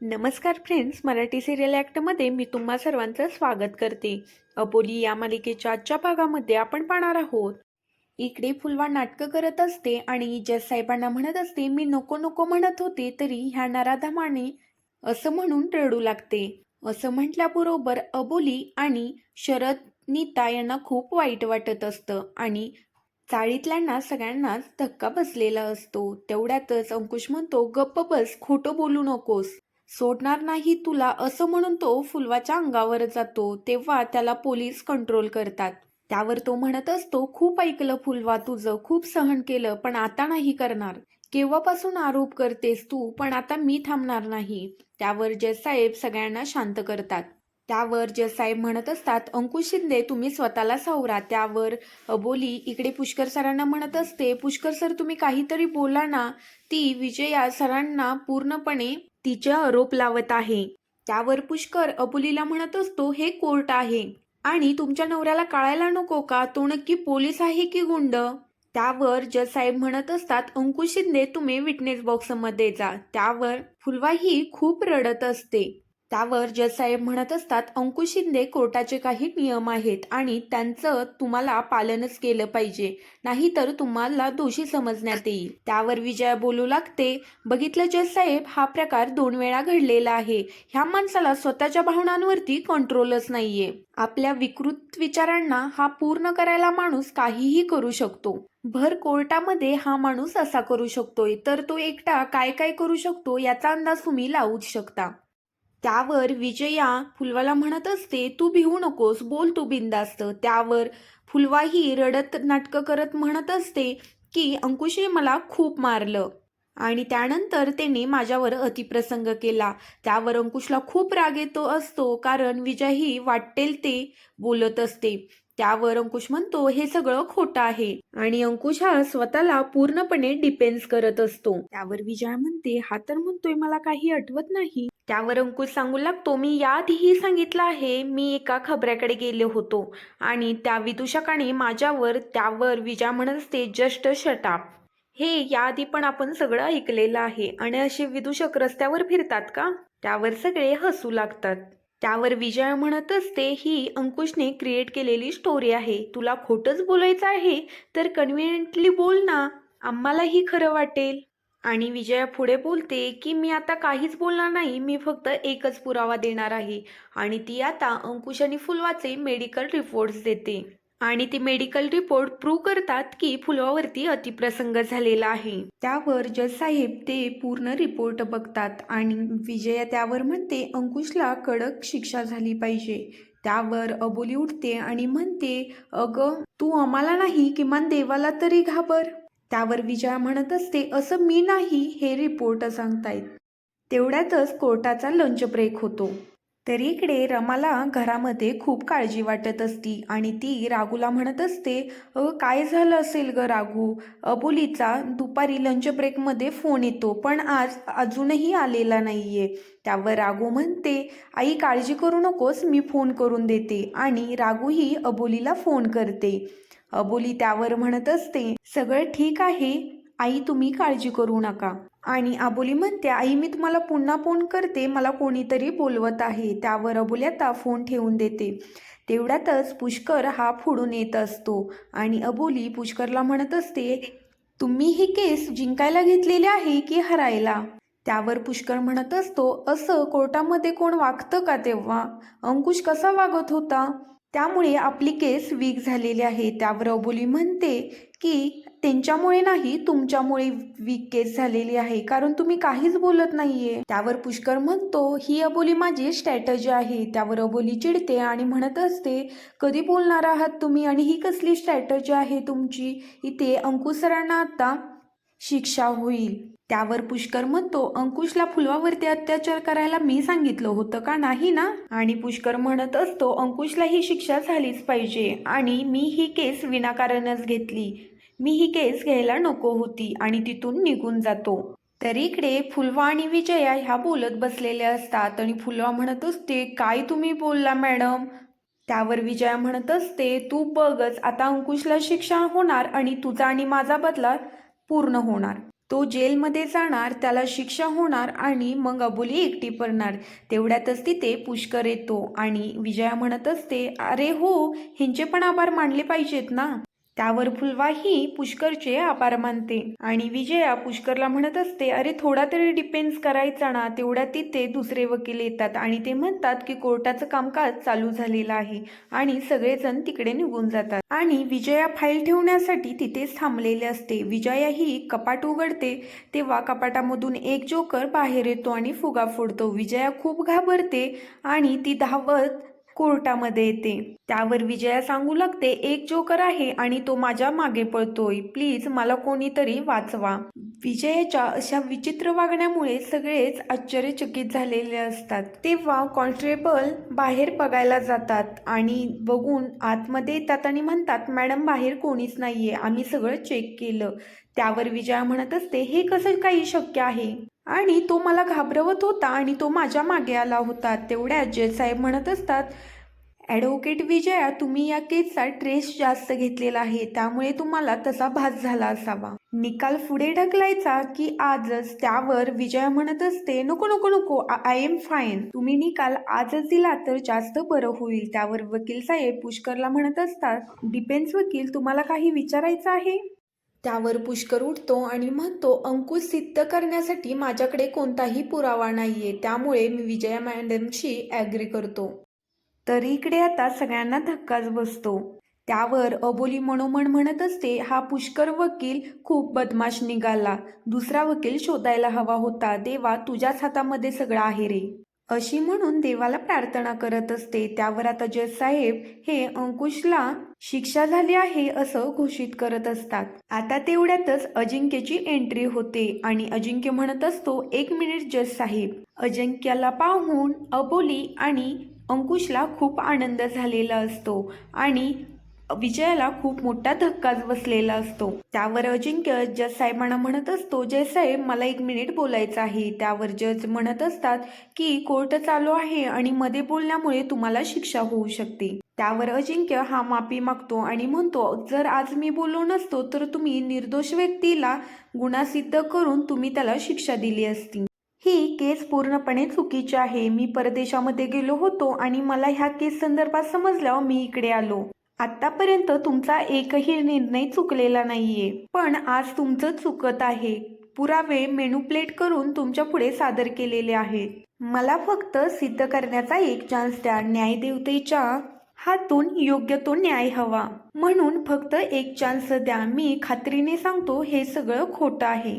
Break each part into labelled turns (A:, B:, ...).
A: नमस्कार friends Marathi serial ॲक्टमध्ये मी तुम्हा सर्वांचं स्वागत करते. अबोली या मालिकेच्या आजच्या भागामध्ये आपण पाहणार आहोत. इकडे फुलवा नाटकं करत असते आणि जस साहेबांना म्हणत असते मी नको नको म्हणत होते तरी ह्या नराधमाने असं म्हणून रडू लागते. असं म्हटल्याबरोबर अबोली आणि शरद नीता यांना खूप वाईट वाटत असतं आणि चाळीतल्यांना सगळ्यांनाच धक्का बसलेला असतो. तेवढ्यातच अंकुश म्हणतो गप्प बस खोटं बोलू नकोस. सोडणार नाही तुला असं म्हणून तो फुलवाच्या अंगावर जातो तेव्हा त्याला पोलीस कंट्रोल करतात. त्यावर तो म्हणत असतो खूप ऐकलं फुलवा तुझं खूप सहन केलं पण आता नाही करणार. केव्हापासून आरोप करतेस तू पण आता मी थांबणार नाही. त्यावर जयसाहेब सगळ्यांना शांत करतात. त्यावर जयसाहेब म्हणत असतात अंकुश शिंदे तुम्ही स्वतःला सावरा. त्यावर अबोली इकडे पुष्कर सरांना म्हणत असते पुष्कर सर तुम्ही काहीतरी बोला ना ती विजया सरांना पूर्णपणे तिचे आरोप लावत आहे. त्यावर पुष्कर अबुलीला म्हणत असतो हे कोर्ट आहे. आणि तुमच्या नवऱ्याला कळायला नको का? तो नक्की पोलीस आहे की गुंड? त्यावर जज साहेब म्हणत असतात अंकुश शिंदे तुम्ही विटनेस बॉक्समध्ये जा. त्यावर फुलवाही खूप रडत असते. त्यावर जसाहेब म्हणत असतात अंकुश शिंदे कोर्टाचे काही नियम आहेत आणि त्यांचं तुम्हाला पालनच केलं पाहिजे नाहीतर तुम्हाला दोषी समजण्यात येईल. त्यावर विजया बोलू लागते बघितलं जसाहेब हा प्रकार दोन वेळा घडलेला आहे. ह्या माणसाला स्वतःच्या भावनांवरती कंट्रोलच नाहीये. आपल्या विकृत विचारांना हा पूर्ण करायला माणूस काहीही करू शकतो. भर कोर्टामध्ये हा माणूस असा करू शकतोय तर तो एकटा काय काय करू शकतो याचा अंदाज तुम्ही लावूच शकता. त्यावर विजया फुलवाला म्हणत असते तू भिवू नकोस बोल तू बिंदास्त त्यावर फुलवाही रडत नाटकं करत म्हणत असते की अंकुशने मला खूप मारलं. आणि त्यानंतर त्याने माझ्यावर अतिप्रसंग केला. त्यावर अंकुशला खूप राग येतो असतो कारण विजय ही वाटेल ते बोलत असते. त्यावर अंकुश म्हणतो हे सगळं खोटं आहे. आणि अंकुश हा स्वतःला पूर्णपणे डिपेंड करत असतो. त्यावर विजया म्हणते हा तर म्हणतोय मला काही आठवत नाही. त्यावर अंकुश सांगू लागतो मी याआधीही सांगितलं आहे मी एका खबऱ्याकडे गेले होतो आणि त्या विदूषकाने माझ्यावर त्यावर विजया म्हणत असते जस्ट शटाप हे याआधी पण आपण सगळं ऐकलेलं आहे आणि असे विदूषक रस्त्यावर फिरतात का? त्यावर सगळे हसू लागतात. त्यावर विजया म्हणत असते ही अंकुशने क्रिएट केलेली स्टोरी आहे. तुला खोटंच बोलायचं आहे? तर कन्व्हिनियंटली बोल ना. आम्हालाही खरं वाटेल. आणि विजया पुढे बोलते की मी आता काहीच बोलणार नाही. मी फक्त एकच पुरावा देणार आहे. आणि ती आता अंकुश आणि फुलवाचे मेडिकल रिपोर्ट्स देते. आणि ते मेडिकल रिपोर्ट प्रूव्ह करतात की फुलवावरती अतिप्रसंग झालेला आहे. त्यावर जज साहेब ते पूर्ण रिपोर्ट बघतात आणि विजया त्यावर म्हणते अंकुशला कडक शिक्षा झाली पाहिजे. त्यावर अबोली उठते आणि म्हणते अगं तू आम्हाला नाही किमान देवाला तरी घाबर. त्यावर विजया म्हणत असते असं मी नाही हे रिपोर्ट सांगतायत. तेवढ्यातच कोर्टाचा लंच ब्रेक होतो. तर इकडे रमाला घरामध्ये खूप काळजी वाटत असती आणि ती रागूला म्हणत असते अ काय झालं असेल ग रागू? अबोलीचा दुपारी लंच ब्रेकमध्ये फोन येतो पण आज अजूनही आलेला नाहीये. त्यावर रागू म्हणते आई काळजी करू नकोस मी फोन करून देते. आणि रागूही अबोलीला फोन करते. अबोली त्यावर म्हणत असते सगळं ठीक आहे आई तुम्ही काळजी करू नका. आणि अबोली म्हणते आई मी तुम्हाला पुन्हा फोन करते. मला कोणीतरी बोलवत आहे. त्यावर अबोली आता फोन ठेवून देते. तेवढ्यातच पुष्कर हा फोडून येत असतो. आणि अबोली पुष्करला म्हणत असते तुम्ही ही केस जिंकायला घेतलेली आहे की हरायला? त्यावर पुष्कर म्हणत असतो असं कोर्टामध्ये कोण वागतं का तेव्हा? अंकुश कसा वागत होता? त्यामुळे आपली केस वीक झालेली आहे. त्यावर अबोली म्हणते की त्यांच्यामुळे नाही तुमच्यामुळे वीक केस झालेली आहे. कारण तुम्ही काहीच बोलत नाहीये. त्यावर पुष्कर म्हणतो ही अबोली माझी स्ट्रॅटजी आहे. त्यावर अबोली चिडते आणि म्हणत असते कधी बोलणार आहात तुम्ही आणि ही कसली स्ट्रॅटजी आहे तुमची? इथे अंकुश सरांना आता शिक्षा होईल. त्यावर पुष्कर म्हणतो अंकुशला फुलवावरती अत्याचार करायला मी सांगितलं होतं का नाही ना? आणि पुष्कर म्हणत असतो अंकुशला ही शिक्षा झालीच पाहिजे आणि मी ही केस विनाकारणच घेतली. मी ही केस घ्यायला नको होती आणि तिथून निघून जातो. तर इकडे फुलवा आणि विजया ह्या बोलत बसलेल्या असतात आणि फुलवा म्हणत असते काय तुम्ही बोलला मॅडम? त्यावर विजया म्हणत असते तू बघच आता अंकुशला शिक्षा होणार आणि तुझा आणि माझा बदला पूर्ण होणार. तो जेलमध्ये जाणार त्याला शिक्षा होणार आणि मग अबोली एकटी पडणार. तेवढ्यातच तिथे पुष्कर येतो आणि विजया म्हणत असते अरे हो ह्यांचे पण आभार मानले पाहिजेत ना? त्यावर फुलवाही पुष्करचे आभार मानते. आणि विजया पुष्करला म्हणत असते अरे थोडा तरी डिपेंड्स करायचा ना तेवढ्या तिथे दुसरे वकील येतात आणि ते म्हणतात की कोर्टाचं कामकाज चालू झालेलं आहे आणि सगळेजण तिकडे निघून जातात. आणि विजया फाईल ठेवण्यासाठी तिथेच थांबलेले असते. विजया ही कपाट उघडते तेव्हा कपाटामधून एक जोकर बाहेर येतो आणि फुगा फोडतो. विजया खूप घाबरते आणि ती धावत कोर्टामध्ये येते. त्यावर विजया सांगू लागते एक जोकर आहे आणि तो माझ्या मागे पळतोय. प्लीज मला कोणीतरी वाचवा. विजयाच्या अशा विचित्र वागण्यामुळे सगळेच आश्चर्यचकित झालेले असतात. तेव्हा कॉन्स्टेबल बाहेर बघायला जातात आणि बघून आतमध्ये येतात आणि म्हणतात मॅडम बाहेर कोणीच नाहीये. आम्ही सगळं चेक केलं. त्यावर विजया म्हणत असते हे कसं काही शक्य आहे? आणि तो मला घाबरवत होता आणि तो माझ्या मागे आला होता. तेवढ्यात जज साहेब म्हणत असतात ॲडव्होकेट विजया तुम्ही या केसचा ट्रेस जास्त घेतलेला आहे. त्यामुळे तुम्हाला तसा भास झाला असावा. निकाल पुढे ढकलायचा की आजच त्यावर विजया म्हणत असते नको नको नको आय एम फाईन तुम्ही निकाल आजच दिला तर जास्त बरं होईल. त्यावर वकील साहेब पुष्करला म्हणत असतात डिफेन्स वकील तुम्हाला काही विचारायचं आहे? त्यावर पुष्कर उठतो आणि म्हणतो अंकुश सिद्ध करण्यासाठी माझ्याकडे कोणताही पुरावा नाहीये. त्यामुळे मी विजया मॅडमशी ॲग्री करतो. तर इकडे आता सगळ्यांना धक्काच बसतो. त्यावर अबोली मनोमन म्हणत असते हा पुष्कर वकील खूप बदमाश निघाला. दुसरा वकील शोधायला हवा होता. देवा तुझ्याच हातामध्ये सगळं आहे रे. अशी म्हणून देवाला प्रार्थना करत असते. त्यावर आता जज साहेब हे अंकुशला शिक्षा झाली आहे असं घोषित करत असतात. आता तेवढ्यातच अजिंक्यची एंट्री होते आणि अजिंक्य म्हणत असतो एक मिनिट जज साहेब. अजिंक्याला पाहून अबोली आणि अंकुशला खूप आनंद झालेला असतो आणि विजयाला खूप मोठा धक्काच बसलेला असतो. त्यावर अजिंक्य जज साहेबांना म्हणत असतो जय साहेब मला एक मिनिट बोलायचं आहे. त्यावर जज म्हणत असतात की कोर्ट चालू आहे आणि मध्ये बोलण्यामुळे तुम्हाला शिक्षा होऊ शकते. त्यावर अजिंक्य हा माफी मागतो आणि म्हणतो जर आज मी बोललो नसतो तर तुम्ही निर्दोष व्यक्तीला गुन्हा सिद्ध करून तुम्ही त्याला शिक्षा दिली असती. ही केस पूर्णपणे चुकीची आहे. मी परदेशामध्ये गेलो होतो आणि मला ह्या केस संदर्भात समजल्यावर मी इकडे आलो. आतापर्यंत तुमचा एकही निर्णय चुकलेला नाहीये. पण आज तुमचं चुकत आहे. पुरावे मेनुप्लेट करून तुमच्यापुढे सादर केलेले आहेत. मला फक्त सिद्ध करण्याचा एक चान्स द्या न्यायदेवतेच्या हातून योग्य तो न्याय हवा. म्हणून फक्त एक चान्स द्या. मी खात्रीने सांगतो हे सगळं खोटं आहे.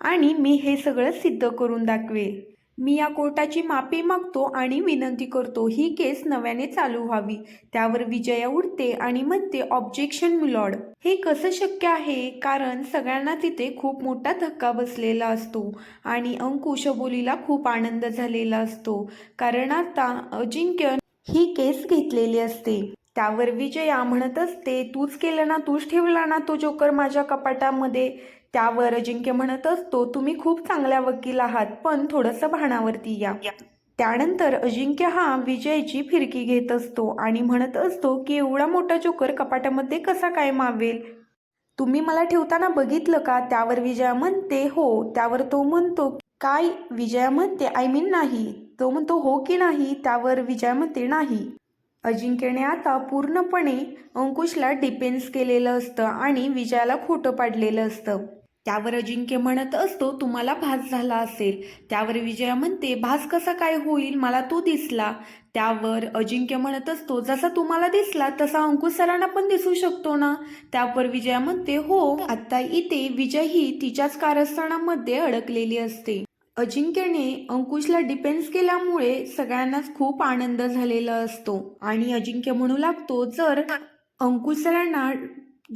A: आणि मी हे सगळं सिद्ध करून दाखवेल मी या कोर्टाची माफी मागतो आणि विनंती करतो. ही केस नव्याने चालू व्हावी. त्यावर विजया उडते आणि म्हणते ऑब्जेक्शन मिलॉड हे कसं शक्य आहे? कारण सगळ्यांना तिथे खूप मोठा धक्का बसलेला असतो आणि अंकुश बोलीला खूप आनंद झालेला असतो. कारण आता अजिंक्य ही केस घेतलेली असते. त्यावर विजया म्हणत असते तूच केलं ना तूच ठेवला ना तो जोकर माझ्या कपाटामध्ये. त्यावर अजिंक्य म्हणत असतो तुम्ही खूप चांगल्या वकील आहात पण थोडंसं भानावरती या. त्यानंतर अजिंक्य हा विजयची फिरकी घेत असतो आणि म्हणत असतो की एवढा मोठा जोकर कपाटामध्ये कसा काय मावेल? तुम्ही मला ठेवताना बघितलं का? त्यावर विजया म्हणते हो. त्यावर तो म्हणतो काय? विजया म्हणते आय मीन नाही. तो म्हणतो हो की नाही? त्यावर विजया म्हणते नाही. अजिंक्यने आता पूर्णपणे अंकुशला डिपेन्स केलेलं असतं आणि विजयाला खोटं पाडलेलं असतं. त्यावर अजिंक्य म्हणत असतो तुम्हाला भास झाला असेल. त्यावर विजया म्हणते भास कसा काय होईल? मला तो दिसला. त्यावर अजिंक्य म्हणत असतो जसा तुम्हाला दिसला तसा अंकुश सरांना पण दिसू शकतो ना. त्यावर विजया म्हणते हो आता इथे विजय ही तिच्याच कारस्थानामध्ये अडकलेली असते. अजिंक्यने अंकुशला डिफेन्स केल्यामुळे सगळ्यांनाच खूप आनंद झालेला असतो. आणि अजिंक्य म्हणू लागतो जर अंकुश सरांना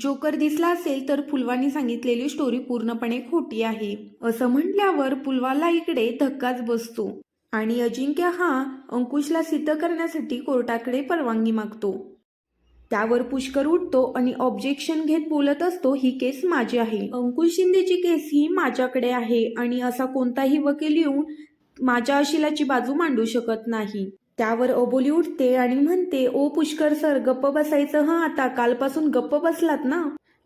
A: जोकर दिसला असेल तर फुलवानी सांगितलेली स्टोरी पूर्णपणे खोटी आहे. असं म्हटल्यावर पुलवाला इकडे धक्काच बसतो. आणि अजिंक्य हा अंकुशला सिद्ध करण्यासाठी कोर्टाकडे परवानगी मागतो. त्यावर पुष्कर उठतो आणि ऑब्जेक्शन घेत बोलत असतो ही केस माझी आहे. अंकुश शिंदेची केस ही माझ्याकडे आहे आणि असा कोणताही वकील येऊन माझ्या अशिलाची बाजू मांडू शकत नाही. त्यावर अबोली उठते आणि म्हणते ओ पुष्कर सर गप्प बसायचं हं? आता कालपासून गप्प बसलात ना?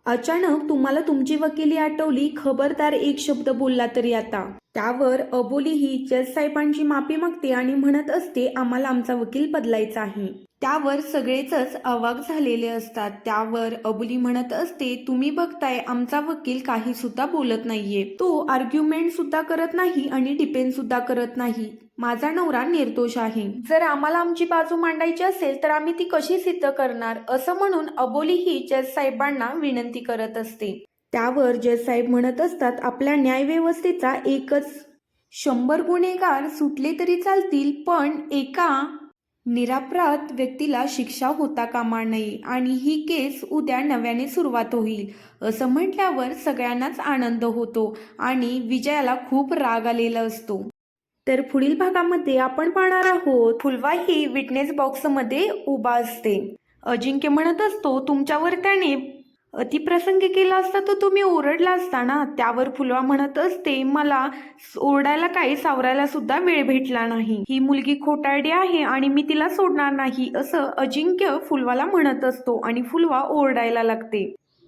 A: अचानक तुम्हाला तुमची वकिली आठवली खबरदार एक शब्द बोलला तरी आता. त्यावर अबोली ही जज साहेबांची माफी मागते आणि म्हणत असते आम्हाला आमचा वकील बदलायचा आहे. त्यावर सगळेच अवाक झालेले असतात. त्यावर अबोली म्हणत असते तुम्ही बघताय आमचा वकील काही सुद्धा बोलत नाहीये. तो आर्ग्युमेंट सुद्धा करत नाही आणि डिपेंड सुद्धा करत नाही. माझा नवरा निर्दोष आहे. जर आम्हाला आमची बाजू मांडायची असेल तर आम्ही ती कशी सिद्ध करणार? असं म्हणून अबोली ही जज साहेबांना विनंती करत असते. त्यावर जज साहेब म्हणत असतात आपल्या न्यायव्यवस्थेचा एकच शंभर गुन्हेगार सुटले तरी चालतील पण एका निरापराध व्यक्तीला शिक्षा होता कामा नये आणि ही केस उद्या नव्याने सुरुवात होईल असं म्हटल्यावर सगळ्यांनाच आनंद होतो आणि विजयाला खूप राग आलेला असतो. तर पुढील भागामध्ये आपण पाहणार आहोत फुलवा ही विटनेस बॉक्समध्ये उभा असते. अजिंक्य म्हणत असतो तुमच्यावर त्याने अतिप्रसंग केला असता तर तुम्ही ओरडला असता ना? त्यावर फुलवा म्हणत असते मला ओरडायला काही सावरायला सुद्धा वेळ भेटला नाही. ही मुलगी खोटारडी आहे आणि मी तिला सोडणार नाही असं अजिंक्य फुलवाला म्हणत असतो आणि फुलवा ओरडायला लागते.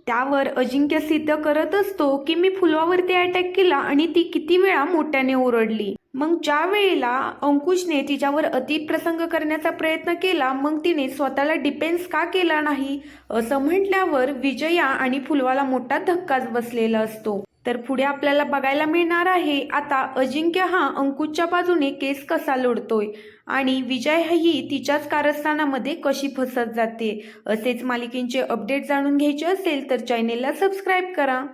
A: त्यावर अजिंक्य सिद्ध करत असतो की मी फुलवावरती अटॅक केला आणि ती किती वेळा मोठ्याने ओरडली. मग ज्या वेळेला अंकुशने तिच्यावर अतिप्रसंग करण्याचा प्रयत्न केला मग तिने स्वतःला डिफेन्स का केला नाही असं म्हटल्यावर विजया आणि फुलवाला मोठा धक्काच बसलेला असतो. तर पुढे आपल्याला बघायला मिळणार आहे आता अजिंक्य हा अंकुशच्या बाजूने केस कसा लोडतोय आणि विजय ही तिच्याच कारस्थानामध्ये कशी फसत जाते असेच मालिकेंचे अपडेट जाणून घ्यायचे असेल तर चॅनेलला सबस्क्राईब करा.